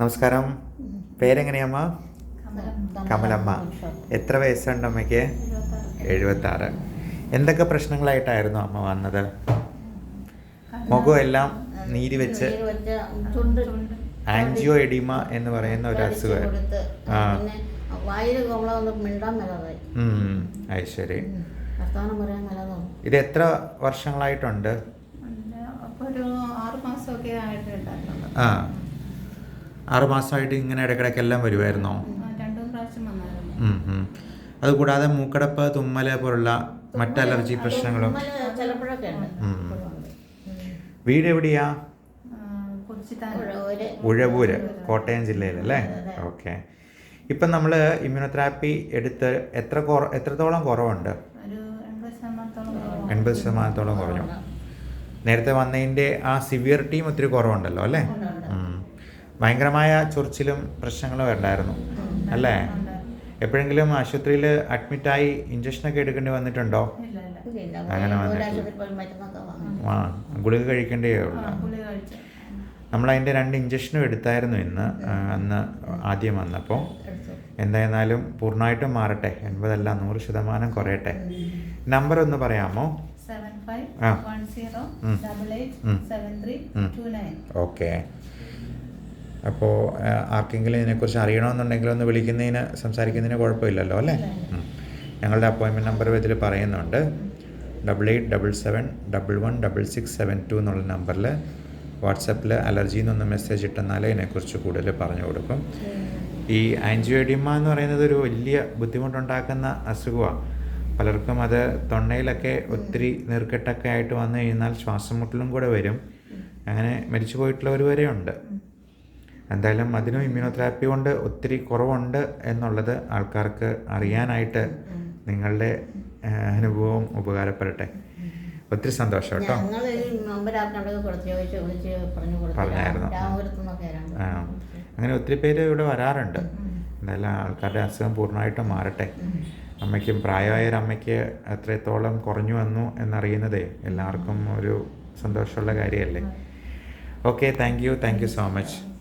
നമസ്കാരം. പേരെങ്ങനെയമ്മ? കമലമ്മ. എത്ര വയസ്സുണ്ട് അമ്മയ്ക്ക്? എഴുപത്തി ആറ് എന്തൊക്കെ പ്രശ്നങ്ങളായിട്ടായിരുന്നു അമ്മ വന്നത്? മുഖമെല്ലാം നീര് വെച്ച് ആൻജിയോ എഡിമ എന്ന് പറയുന്ന ഒരു അസുഖം. ആ. അത് ശരി ഇത് എത്ര വർഷങ്ങളായിട്ടുണ്ട്? ആ. ആറ് മാസമായിട്ട് ഇങ്ങനെ ഇടയ്ക്കിടയ്ക്ക് എല്ലാം വരുമായിരുന്നോ. അതുകൂടാതെ മൂക്കടപ്പ് തുമ്മൽ പോലുള്ള മറ്റ് അലർജി പ്രശ്നങ്ങളും. വീട് എവിടെയാ? ഉഴവൂര്. കോട്ടയം ജില്ലയിലല്ലേ? ഓക്കെ. ഇപ്പം നമ്മൾ ഇമ്മ്യൂണോതെറാപ്പി എടുത്ത് എത്ര കുറ എത്രത്തോളം കുറവുണ്ട്? എൺപത് ശതമാനത്തോളം കുറഞ്ഞു. നേരത്തെ വന്നതിന്റെ ആ സിവിയറിറ്റിയും ഒത്തിരി കുറവുണ്ടല്ലോ അല്ലേ. ഭയങ്കരമായ ചൊറിച്ചിലും പ്രശ്നങ്ങളും ഉണ്ടായിരുന്നു. അല്ലേ? എപ്പോഴെങ്കിലും ആശുപത്രിയിൽ അഡ്മിറ്റായി ഇഞ്ചക്ഷനൊക്കെ എടുക്കേണ്ടി വന്നിട്ടുണ്ടോ. അങ്ങനെ ആ ഗുളിക കഴിക്കേണ്ടേ ഉള്ളൂ. നമ്മളതിന്റെ നമ്മൾ അതിന്റെ രണ്ട് ഇഞ്ചക്ഷനും എടുത്തായിരുന്നു ഇന്ന്. അന്ന് ആദ്യം വന്നപ്പോൾ എന്തായിരുന്നാലും പൂർണമായിട്ടും മാറട്ടെ. എൺപതല്ല നൂറ് ശതമാനം കുറയട്ടെ. നമ്പർ ഒന്ന് പറയാമോ? ഓക്കെ. അപ്പോൾ ആർക്കെങ്കിലും ഇതിനെക്കുറിച്ച് അറിയണമെന്നുണ്ടെങ്കിൽ ഒന്ന് വിളിക്കുന്നതിന് സംസാരിക്കുന്നതിന് കുഴപ്പമില്ലല്ലോ അല്ലേ? ഞങ്ങളുടെ അപ്പോയിൻമെന്റ് നമ്പർ ഇതിൽ പറയുന്നുണ്ട്. Double eight double seven double one double six seven two എന്നുള്ള നമ്പറിൽ വാട്സപ്പിൽ അലർജി എന്നൊന്ന് മെസ്സേജ് ഇട്ടെന്നാൽ ഇതിനെക്കുറിച്ച് കൂടുതൽ പറഞ്ഞു കൊടുക്കും. ഈ ആൻജിയോഡിമ എന്ന് പറയുന്നത് ഒരു വലിയ ബുദ്ധിമുട്ടുണ്ടാക്കുന്ന അസുഖമാണ് പലർക്കും അത് തൊണ്ടയിലൊക്കെ ഒത്തിരി നീർക്കെട്ടൊക്കെ ആയിട്ട് വന്നു കഴിഞ്ഞാൽ ശ്വാസം മുട്ടലും കൂടെ വരും. അങ്ങനെ മരിച്ചു പോയിട്ടുള്ളവർ വരെയുണ്ട്. എന്തായാലും അതിനും ഇമ്മ്യൂണോതെറാപ്പി കൊണ്ട് ഒത്തിരി കുറവുണ്ട് എന്നുള്ളത് ആൾക്കാർക്ക് അറിയാനായിട്ട് നിങ്ങളുടെ അനുഭവം ഉപകാരപ്പെടട്ടെ. ഒത്തിരി സന്തോഷം കേട്ടോ. പറഞ്ഞായിരുന്നു. അങ്ങനെ ഒത്തിരി പേര് ഇവിടെ വരാറുണ്ട്. എന്തായാലും ആൾക്കാരുടെ അസുഖം പൂർണമായിട്ടും മാറട്ടെ. അമ്മയ്ക്കും പ്രായമായ അമ്മയ്ക്ക് എത്രത്തോളം കുറഞ്ഞു വന്നു എന്നറിയുന്നതേ എല്ലാവർക്കും ഒരു സന്തോഷമുള്ള കാര്യമല്ലേ. Okay thank you thank you so much